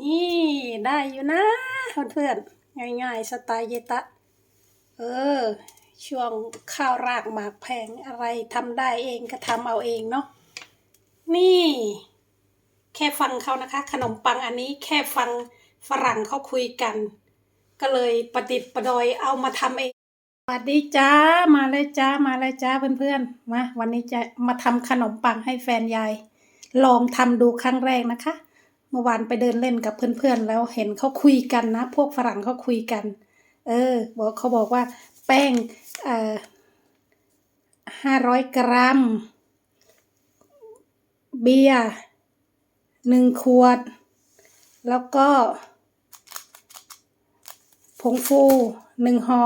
นี่ได้อยู่นะเพื่อนๆง่ายๆ สไตล์เยตะ เออ ช่วงข้าวรากหมากแพงอะไรทำได้เองก็ทำเอาเองเนาะนี่ แค่ฟังเขานะคะ ขนมปังอันนี้แค่ฟังฝรั่งเขาคุยกัน ก็เลยประดิษฐ์ประดอยเอามาทำเองสวัสดีจ้ามาเลยจ้ามาเลยจ้าเพื่อนๆมาวันนี้จะมาทำขนมปังให้แฟนยาย ลองทำดูครั้งแรกนะคะ มื่อวานไปเดินเล่นกับเพื่อนๆ แล้วเห็นเขาคุยกันนะ พวกฝรั่งเขาคุยกัน เออบอกเขาบอกว่า แป้งเอ่อห้าร้อยกรัม เบียร์หนึ่งขวด แล้วก็ผงฟูหนึ่งห่อ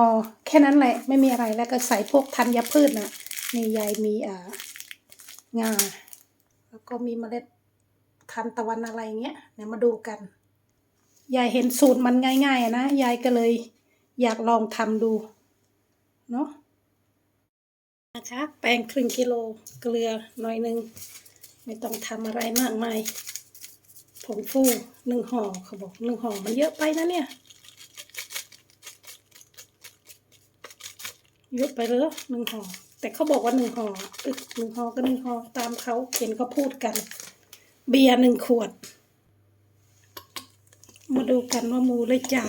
แค่นั้นแหละ ไม่มีอะไรแล้วก็ใส่พวกธัญพืชนะนี่ยายมีอ่างา แล้วก็มีเมล็ด ทานตะวันอะไรเงี้ยเดี๋ยวมาดูกัน ยายเห็นสูตรมันง่ายๆอะนะ ยายก็เลยอยากลองทำดูเนาะนะคะแป้งครึ่งกิโลเกลือหน่อยหนึ่งไม่ต้องทำอะไรมากมายผงฟูหนึ่งห่อเขาบอกหนึ่งห่อมันเยอะไปนะเนี่ยเยอะไปเลยหนึ่งห่อแต่เขาบอกว่าหนึ่งห่อหนึ่งห่อก็หนึ่งห่อตามเขาเขียนเขาพูดกัน เบียร์หนึ่งขวด มาดูกันว่ามูเลยจ่า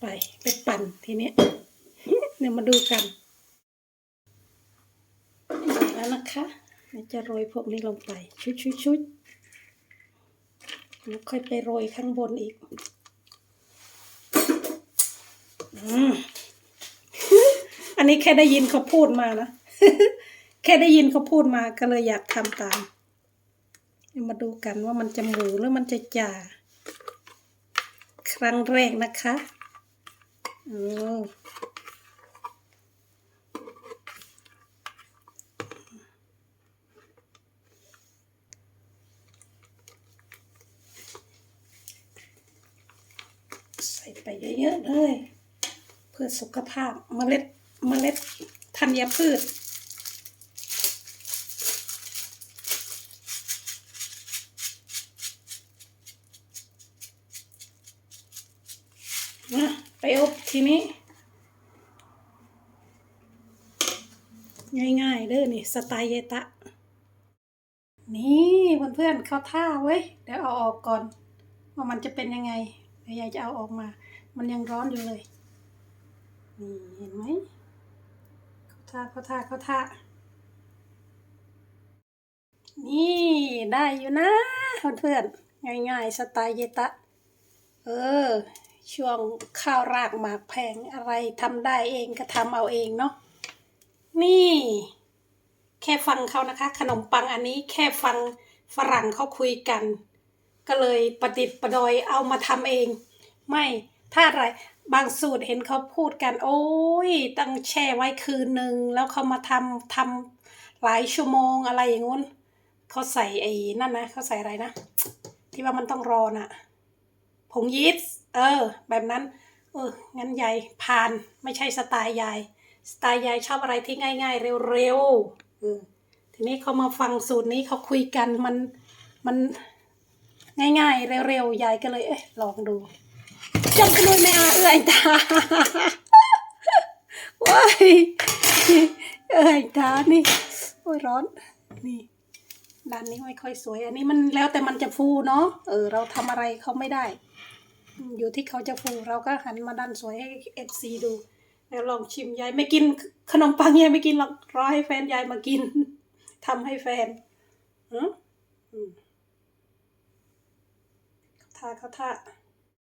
ไป ไปปั่นทีนี้เดี๋ยวมาดูกันแล้วนะคะเดี๋ยวจะโรยพวกนี้ลงไป ชุดชุดชุดแล้วค่อยไปโรยข้างบนอีก อันนี้แค่ได้ยินเขาพูดมานะ แค่ได้ยินเขาพูดมาก็เลยอยากทำตาม มาดูกันว่ามันจะหมูหรือมันจะจ่า ครั้งแรกนะคะอใส่ไปเยอะๆเลย พื่อสุขภาพเมล็ดเมล็ดธัญพืช ไปอบทีนี้ ง่ายๆเด้อนี่ สไตล์เยตะ นี่เพื่อนๆเข้าท่าเว้ยเดี๋ยวเอาออกก่อน ว่ามันจะเป็นยังไงเดี๋ยวยายจะเอาออกมา มันยังร้อนอยู่เลย นี่เห็นไหมเข้าท่าเข้าท่าเข้าท่า นี่ได้อยู่นะเพื่อนๆง่าย ๆ สไตล์เยตะ เออ ช่วงข้าวรากหมากแพงอะไรทำได้เองก็ทำเอาเองเนาะ นี่ แค่ฟังเขานะคะ ขนมปังอันนี้แค่ฟังฝรั่งเขาคุยกัน ก็เลยประดิษฐ์ประดอยเอามาทำเอง ไม่ ถ้าอะไร บางสูตรเห็นเขาพูดกัน โอ้ยตั้งแช่ไว้คืนหนึ่งแล้วเขามาทำทำหลายชั่วโมงอะไรอย่างงู้นเขาใส่ไอ้นั่นนะเขาใส่อะไรนะ ที่ว่ามันต้องรอน่ะผงยีสต์เออ แบบนั้น เออ งั้นยายผ่านไม่ใช่สไตล์ยาย สไตล์ยายชอบอะไรที่ง่าย ๆ เร็วๆเออทีนี้เขามาฟังสูตรนี้เขาคุยกันมันมันง่ายๆ เร็วๆยายก็เลย เอ๊ะลองดู จำกันด้วยไม่อาเอื้อยตาว้ายเอ้ยตานี่โอ้ยร้อนนี่ด้านนี้ไม่ค่อยสวย อันนี้มันแล้วแต่มันจะฟูเนาะเออ เราทำอะไรเขาไม่ได้ อยู่ที่เขาจะฟูเราก็หันมาด้านสวยให้เอฟซีดูแล้วลองชิมยายไม่กินขนมปังยายไม่กินหรอกรอให้แฟนยายมากินทำให้แฟนอืมอืมเขาท่าเขาท่า